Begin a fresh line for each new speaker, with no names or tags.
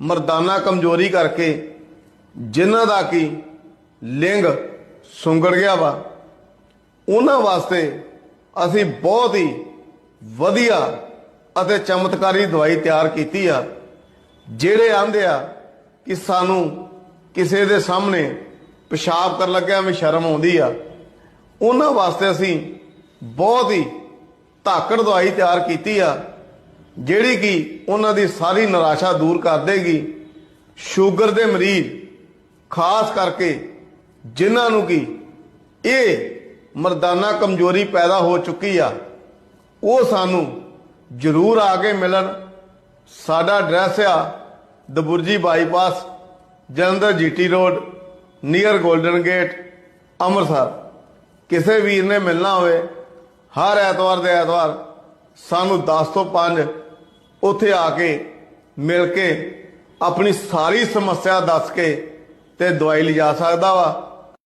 ਮਰਦਾਨਾ ਕਮਜ਼ੋਰੀ ਕਰਕੇ ਜਿਨ੍ਹਾਂ ਦਾ ਕੀ ਲਿੰਗ ਸੁੰਗੜ ਗਿਆ ਵਾ, ਉਹਨਾਂ ਵਾਸਤੇ ਅਸੀਂ ਬਹੁਤ ਹੀ ਵਧੀਆ ਅਤੇ ਚਮਤਕਾਰੀ ਦਵਾਈ ਤਿਆਰ ਕੀਤੀ ਆ, ਜਿਹੜੇ ਆਂਦੇ ਆ ਕਿ ਸਾਨੂੰ ਕਿਸੇ ਦੇ ਸਾਹਮਣੇ ਪਿਸ਼ਾਬ ਕਰਨ ਲੱਗਿਆ ਵੀ ਸ਼ਰਮ ਆਉਂਦੀ ਆ। ਉਹਨਾਂ ਵਾਸਤੇ ਅਸੀਂ ਬਹੁਤ ਹੀ ਧਾਕੜ ਦਵਾਈ ਤਿਆਰ ਕੀਤੀ ਆ ਜਿਹੜੀ ਕਿ ਉਹਨਾਂ ਦੀ ਸਾਰੀ ਨਿਰਾਸ਼ਾ ਦੂਰ ਕਰ ਦੇਗੀ। ਸ਼ੂਗਰ ਦੇ ਮਰੀਜ਼, ਖਾਸ ਕਰਕੇ ਜਿਨ੍ਹਾਂ ਨੂੰ ਕਿ ਇਹ ਮਰਦਾਨਾ ਕਮਜ਼ੋਰੀ ਪੈਦਾ ਹੋ ਚੁੱਕੀ ਆ, ਉਹ ਸਾਨੂੰ ਜ਼ਰੂਰ ਆ ਕੇ ਮਿਲਣ। ਸਾਡਾ ਐਡਰੈਸ ਆ Daburji bypass, Jalandhar GT road, near golden gate, Amritsar. ਕਿਸੇ ਵੀਰ ਨੇ ਮਿਲਣਾ ਹੋਵੇ, ਹਰ ਐਤਵਾਰ ਦੇ ਐਤਵਾਰ ਸਾਨੂੰ 10 ਤੋਂ 5 ਉੱਥੇ ਆ ਕੇ ਮਿਲ ਕੇ ਆਪਣੀ ਸਾਰੀ ਸਮੱਸਿਆ ਦੱਸ ਕੇ ਤੇ ਦਵਾਈ ਲਿਜਾ ਸਕਦਾ ਵਾ।